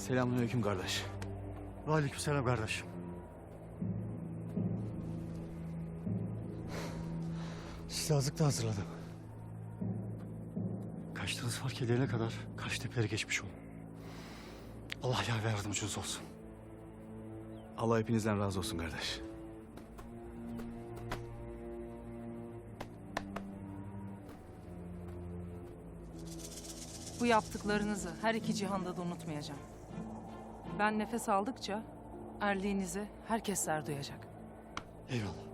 Selamünaleyküm kardeş. Aleykümselam kardeşim. Silahlık da hazırladım. Kaçtığınız fark edilene kadar kaç tepeleri geçmiş olun. Allah yar ve yardımcınız olsun. Allah hepinizden razı olsun kardeş. Bu yaptıklarınızı her iki cihanda da unutmayacağım. Ben nefes aldıkça erliğinizi herkesler duyacak. Eyvallah.